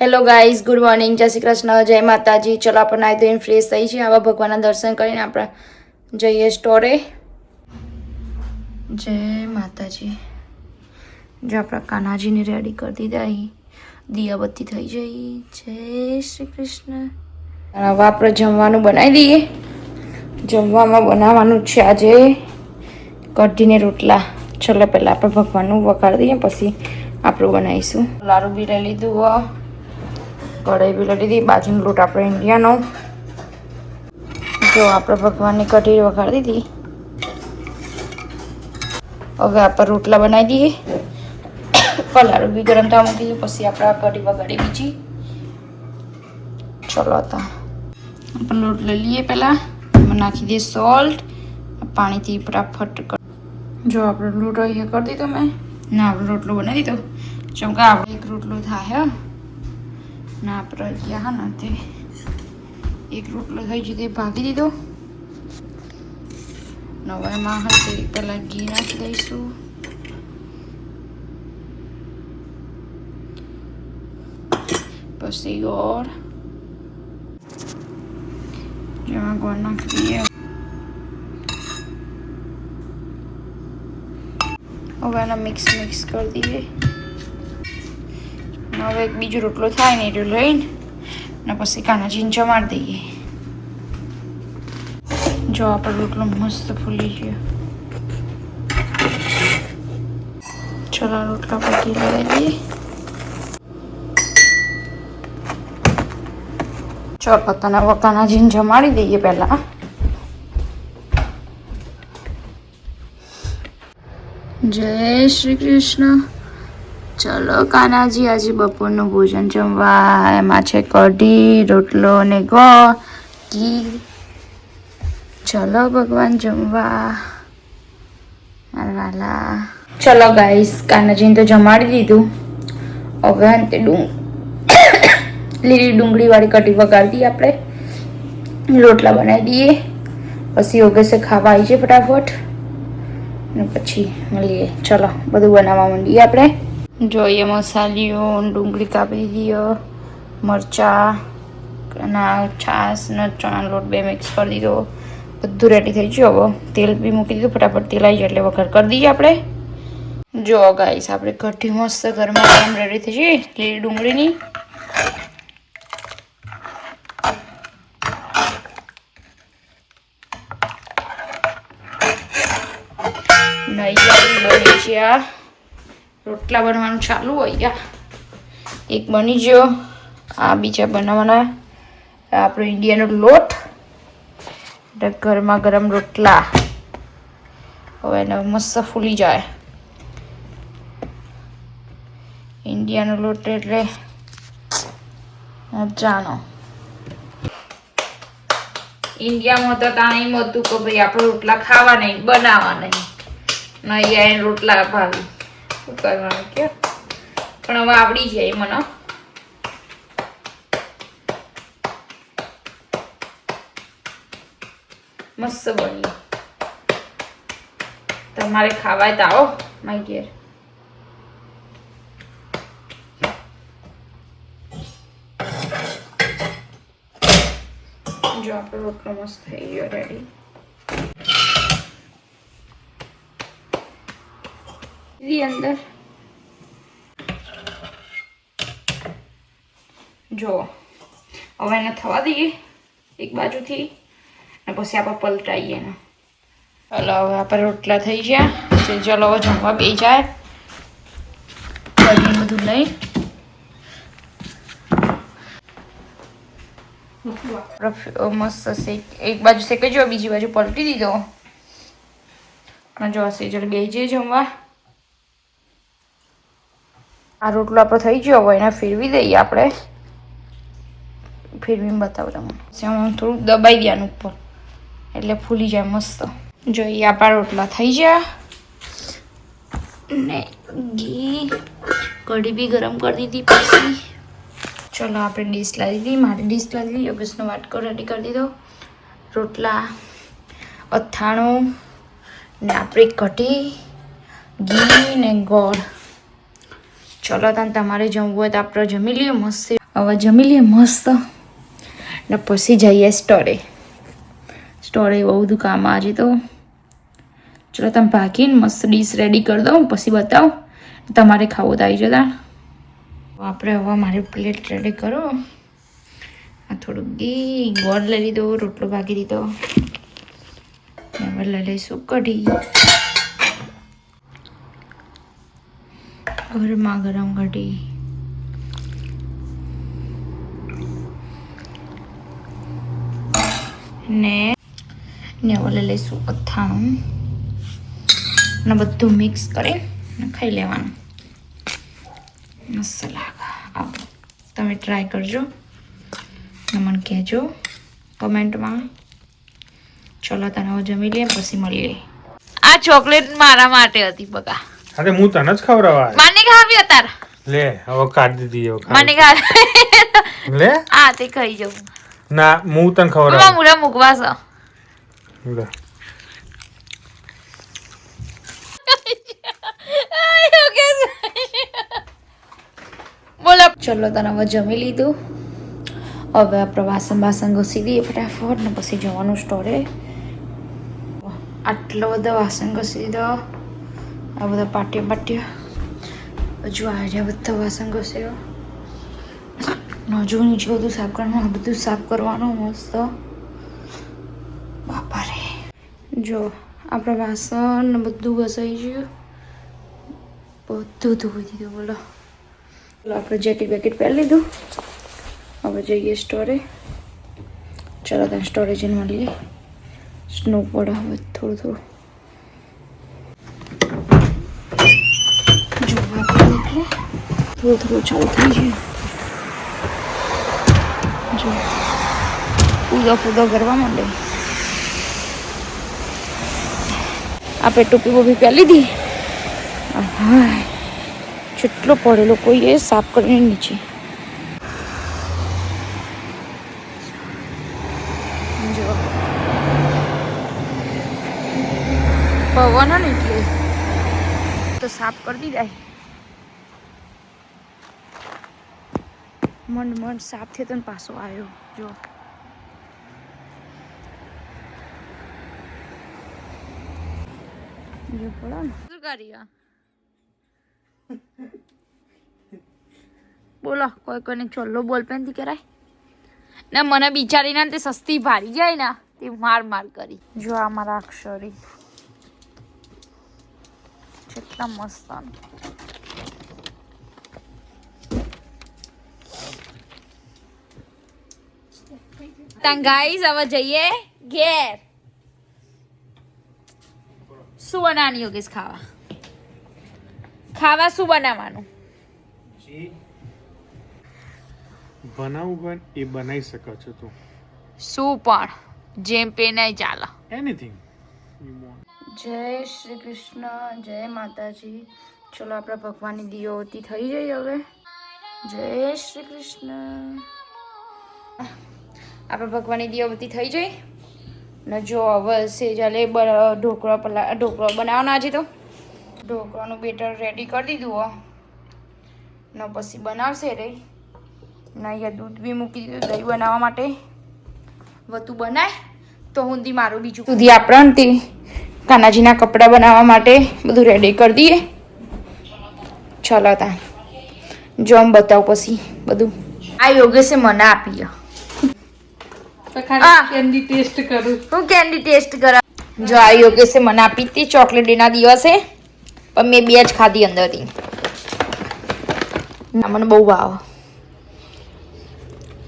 Hello guys good morning જય શ્રી કૃષ્ણ, જય માતાજી. ચલો આપણે નાહી ધોઈને ફ્રેશ થઈ છીએ આવા ભગવાનના દર્શન કરીને આપણે જઈએ સ્ટોરે જય માતાજી. જો આપણા કાનાજીને રેડી કરી દીધા અહીં. દિયાબત્તી થઈ જઈ. જય શ્રી કૃષ્ણ. હવે આપણે જમવાનું બનાવી દઈએ. જમવામાં બનાવવાનું છે આજે કઢીને રોટલા. ચલો પહેલાં આપણે ભગવાનનું વઘાર દઈએ, પછી આપણું બનાવીશું. લાડુ બી લઈ લીધું કઢાઈ બી લઈ લીધી. બાજુનો લોટ આપણે ઇન્ડિયાનો. જો, આપણે ભગવાનની કઢી વઘાર દીધી. હવે આપણે રોટલા બનાવી દઈએ. પલાળું બી ગરમ થવા મૂકી દીધું. પછી આપણે કઢી વગાડી બીજી. ચલો હતા આપણે લોટ લઈ લઈએ પહેલાં. એમાં નાખી દઈએ સોલ્ટ. પાણીથી ફટાફટ જો, આપણે લોટ અહીંયા કરી દીધો મેં. ના આપણે રોટલો બનાવી દીધો. ચમકા, આપણે એક રોટલો થાય, હે. ના આપણે ગયા એક રોટલો થઈ ગયો, તે ભાગી દીધો. નવાઈમાં હશે પહેલાં ઘી નાખી દઈશું. પછી ગોળ. જેમાં ગોળ નાખી દઈએ. હવે મિક્સ મિક્સ કરી દઈએ. હવે એક બીજો રોટલો થાય ને એટલો લઈને, ને પછી કાનાજીને જમાડી દઈએ. જો આપણો રોટલો મસ્ત ફૂલી ગયો. ચલો રોટલા પર ઘી લગાવી દઈએ ચલો તને હવે કાનાજીને જમાડી દઈએ પહેલાં. જય શ્રી કૃષ્ણ. ચલો, કાનાજી આજે બપોરનું ભોજન જમવા એમાં છે કઢી, રોટલો અને ગોળ, ઘી. ચલો, ભગવાન જમવા. ચલો ગાઈસ કાનાજીને તો જમાડી દીધું. હવે અંતે ડુંગ લીલી ડુંગળીવાળી કઢી વગાડી દઈએ આપણે. રોટલા બનાવી દઈએ. પછી યોગેશે ખાવા આવી છે ફટાફટ. અને પછી મળીએ. ચલો, બધું બનાવવા માંડીએ આપણે. જોઈએ મસાલીઓ, ડુંગળી કાપી દીધી મરચાં, અને છાશ ને ચણા લોટ બે મિક્સ કરી દીધો. બધું રેડી થઈ ગયું. હવે તેલ બી મૂકી દીધું. ફટાફટ તેલ આવી જાય એટલે વઘાર કરી દઈએ આપણે. જો ગાઈસ આપણે કઢી મસ્ત ઘરમાં ગરમ રેડી થઈ છે લીલી ડુંગળીની. નહીં બની છે આ. રોટલા બનવાનું ચાલુ હોય ગયા એક બની ગયો. આ બીજા બનાવવાના આપણો ઇન્ડિયાનો લોટ. એટલે ગરમા ગરમ રોટલા. હવે એને મસ્ત ફૂલી જાય. ઇન્ડિયાનો લોટ એટલે મજાનો. ઇન્ડિયામાં તો તાણે એમ હતું કે ભાઈ, આપણે રોટલા ખાવા નહીં બનાવવા નહીં. અહીંયા રોટલા ભાવી. પણ હવે આવડી જાય મને મસ્ત બની તમારે ખાવાય તો આવો માય ઘેર. જો, આપણો રોટલો મસ્ત થઈ ગયો રેડી દીદી અંદર જો, હવે એને થવા દઈએ એક બાજુથી અને પછી આપણે પલટાઈએ એને. ચલો, હવે આપણે રોટલા થઈ ગયા. પછી ચલો હવે જમવા બે જાય. બધું લઈ મસ્ત શેક, એક બાજુ શેકાઈ જો બીજી બાજુ પલટી દીધો. અને જો સેજલ બે જઈએ જમવા. આ રોટલો આપણો થઈ ગયો, હવે એને ફેરવી દઈએ આપણે. ફેરવીને બતાવું તમને. થોડુંક દબાઈ દેવાનું ઉપર. એટલે ફૂલી જાય મસ્ત. જોઈએ આપણા રોટલા થઈ ગયા. ને ઘી. કઢી બી ગરમ કરી દીધી પછી. ચલો, આપણે ડીશ લાવી દીધી મારે ડીશ લાવી દીધી યોગેશનો વાટકો રેડી કરી દીધો. રોટલા, અથાણું ને આપણી કઢી, ઘી ને ગોળ. ચલો તને તમારે જમવું હોય તો આપણે જમી લઈએ મસ્ત. હવે જમી લઈએ મસ્ત. ને પછી જઈએ સ્ટોરે. સ્ટોરે બહુ બધું કામ આજે તો. ચલો તમે ભાગીને મસ્ત ડીશ રેડી કરી દઉં, પછી બતાવો. તમારે ખાવું તો આવી જતા આપણે હવે મારી પ્લેટ રેડી કરો. આ થોડું ઘી, ગોળ લઈ લીધો, રોટલો ભાગી દીધો. હવે લઈ લઈશું કઢી. ગરમા ગરમ કઢી ને ને ઓલે લઈશું અથાણું. ને બધું મિક્સ કરી ખાઈ લેવાનું. મસ્ત લાગે. તમે ટ્રાય કરજો. મને કહેજો કમેન્ટમાં ચલો તને જમી લઈએ પછી મળીએ. આ ચોકલેટ મારા માટે હતી બગા અરે હું તને જ ખવડાવા મને ખાવી અતાર. લે હવે કાઢી દીધી હવે મને ખાવી. લે? આ તે ખાઈ જવું ના હું તને ખવડાવા. ખવડાવ મુરા મૂકવા છે. બોલો. ચલો તને હવે જમી લીધું. હવે આપણે વાસણ બાસણ ઘસી દઈએ ફટાફટ ને પછી જવાનું સ્ટોરે આટલો બધો વાસણ ઘસી દીધો. આ બધા પાટિયા પાટિયા. હજુ આજે બધા વાસણ ઘસ્યો હજુ નીચે બધું સાફ કરવાનું, આ બધું સાફ કરવાનું મસ્ત. બાપા રે જો આપણે વાસણ બધું ઘસાઈ ગયું. બધું ધોઈ દીધું, બોલો. બોલો, આપણે જેકેટ બેકેટ પહેરી લીધું. હવે જઈએ સ્ટોરે. ચલો ત્યાં સ્ટોરે જઈને મળીએ સ્નો પડે હવે થોડું થોડું જો આપણે એટલે થોડું થોડું ચાલુ થઈ જાય જો પૂદો પૂદો કરવા માંડે આપણે ટોપી બોપી પહેરી લીધી હા જેટલો પડેલો કોઈએ સાફ કરીને નીચે જો પવન હે ને એટલે તો સાફ કરી દીધા મંડ મંડ સાફ થયો તો પાછો આવ્યો જો. જો પડો ને. શું કરી બોલો કોઈ કોઈને ચોલ્લો બોલ પેનથી કરાય. ને મને બિચારીને તે સસ્તી ભારી જાય ને તે માર માર કરી. જો આ મારા અક્ષરી કેટલા મસ્ત ત્યાં ગાઈસ હવે જઈએ ઘેર શું બનાવવાની યોગેશ ખાવા ખાવા શું બનાવવાનું બનાવું પણ એ બનાવી શકો છો તું શું પણ જેમ પે નહીં ચાલે એનીથિંગ જય શ્રી કૃષ્ણ જય માતાજી ચલો આપણા ભગવાનની દિયોતી થઈ જઈ હવે જય શ્રી કૃષ્ણ આપણા ભગવાનની દિયોતી થઈ જઈ. ને જો હવે સેજાલે બ- ઢોકળા પલા ઢોકળો બનાવવાનો આજે તો. ઢોકળાનું બેટર રેડી કરી દીધું હો. ને પછી બનાવશે રે ને અહીંયા દૂધ બી મૂકી દીધું દહીં બનાવવા માટે. વધુ બનાય તો હુંદી મારું બીજું સુધી આપણે તે કાનાજીના કપડાં બનાવવા માટે બધું રેડી કરી દઈએ. ચલો તા. જો આમ બતાવ પછી બધું. આ યોગેશે મને આપી. કેન્ડી ટેસ્ટ કરું. હું કેન્ડી ટેસ્ટ કરા. જો આ યોગેશે મને આપી હતી ચોકલેટ એના દિવસે. પણ મેં બે જ ખાધી અંદરથી. મને બહુ ભાવ.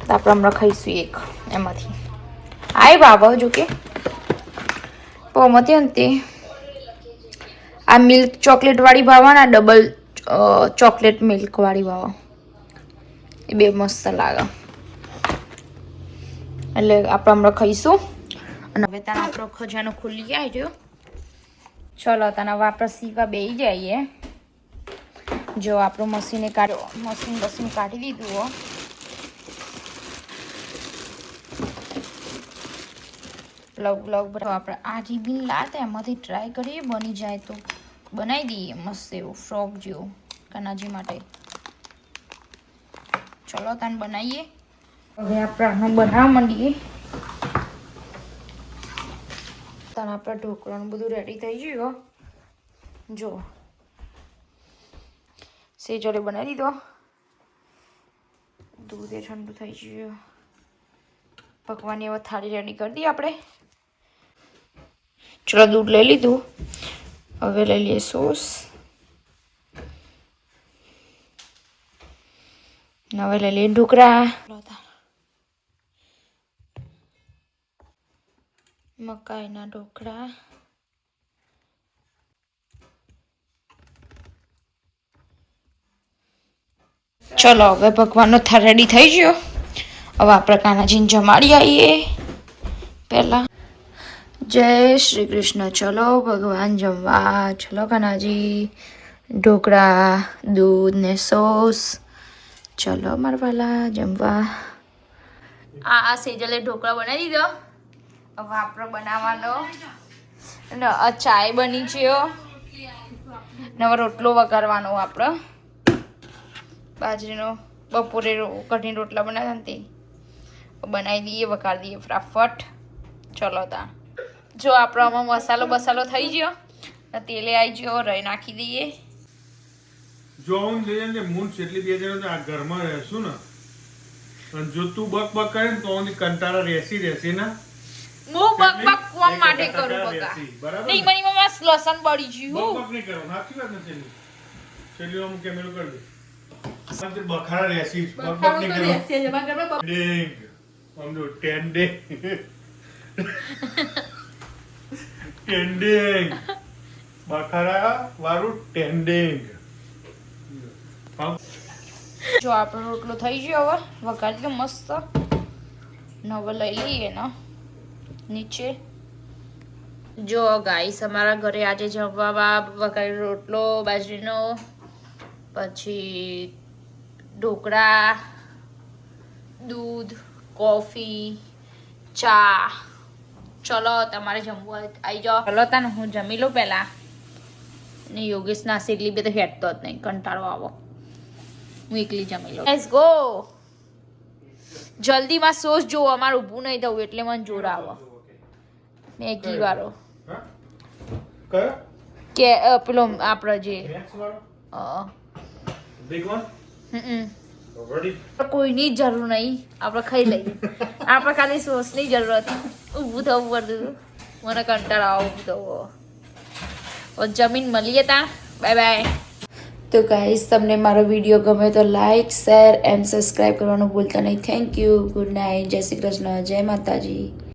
તો આપણે હમણાં ખાઈશું એક એમાંથી. આય ભાવ જો કે પમતી તે આ મિલ્ક ચોકલેટ વાળી ભાવા ને ડબલ ચોકલેટ મિલ્ક વાળી ભાવા. એ બે મસ્ત લાગે. એટલે આપણે હમણાં ખાઈશું. અને હવે તારા આપણો ખજાનો ખુલી જાય જો. ચલો, તને આપણે સીવા બેસી જઈએ. જો, આપણું મશીને કાઢ્યો મશીન બસીન કાઢી દીધું, હો. પ્લગ બરાબર. આપણે આ રીબીન લાતા એમાંથી ટ્રાય કરીએ, બની જાય તો બનાવી દઈએ મસ્ત એવું ફ્રોક જેવું, કનાજી માટે. ચલો, તાન બનાવીએ. હવે આપણે આનું બનાવવા માંડીએ. તને આપણા ઢોકળાનું બધું રેડી થઈ ગયું જો સેજોલે બનાવી દીધો. દૂધ એ ઠંડુ થઈ ગયું. પકવાની હવે થાળી રેડી કરી દઈએ આપણે. ચલો, દૂધ લઈ લીધું. હવે લઈ લઈએ સોસ. હવે લઈ લઈએ ઢોકળા. મકાઈના ઢોકળા. ચલો, હવે ભગવાનનો થાળ રેડી થઈ ગયો. હવે આપણે કાનાજીને જમાડી આવીએ પેલા જય શ્રી કૃષ્ણ. ચલો, ભગવાન જમવા. ચલો, કાનાજી. ઢોકળા, દૂધ ને સોસ. ચલો મારવાલા જમવા. આ આ સેજલે ઢોકળા બનાવી દીધો. હવે આપણો બનાવવાનો. ને આ ચાય બની ગયો ને રોટલો વઘારવાનો આપણો. બાજરીનો બપોરે રો- કઢી રોટલા બનાવ્યા તે. બનાવી દઈએ, વઘાર દઈએ ફટાફટ. ચલો તા. જો આપણો આમાં મસાલો બસાલો થઈ ગયો, ને તેલે આવી ગયો રહી નાખી દઈએ. જો હું લઈ જઈને મૂન એટલી બે જણા આ ઘરમાં રહેશું ને. જો તું બક બક કરે ને તો કંટાળા રહેશી રહેશે ના. હું બક બક કોમ માટે કરું બકા. નહીં ને? મમ્મા લસણ બળી ગયું. બક નહીં કરો નાખી વાત ને છેલ્લી છેલ્લી કેમેરો કરી દે આમ તે બખાડા બક બક નહીં કરો. ટેન્ડિંગ આમ જો ટેન્ડિંગ ટેન્ડિંગ. બખાડા વાળું ટેન્ડિંગ. આમ જો આપણો રોટલો થઈ ગયો હવે. વઘાર કે મસ્ત. ને હવે લઈ લઈએ ને નીચે? જો ગાઈસ અમારા ઘરે આજે જમવામાં વઘારેલો રોટલો બાજરીનો પછી ઢોકળા દૂધ કોફી ચા. ચલો તમારે જમવું આવી જાઓ. ચલો તને હું જમી લઉં પહેલાં ને યોગેશ ના એટલી બે તો હેઠતો જ નહીં કંટાળો આવો. હું એકલી જમી લઉં. લેટ્સ ગો જલ્દીમાં સોસ જોવો અમારે ઊભું નહીં થવું એટલે મને જોર આવો. મેગી વાળો. કયો? કે પેલો આપણો જે મેક્સ વાળો? અ, બિગ વન હમ રેડી કોઈની જરૂર નહીં. આપણે ખાઈ લઈએ. આપણે ખાલી સોસની જરૂર હતી. ઊભું થવું પડતું મને કંટાળો આવો ઊભું થવો. જમીન મળીએ તા. Bye bye. તો ગાઈઝ તમને મારો વીડિયો ગમે તો લાઈક શેર એન્ડ સબસ્ક્રાઈબ કરવાનું ભૂલતા નહીં. થેન્ક યુ ગુડ નાઇટ જય શ્રી કૃષ્ણ. જય માતાજી.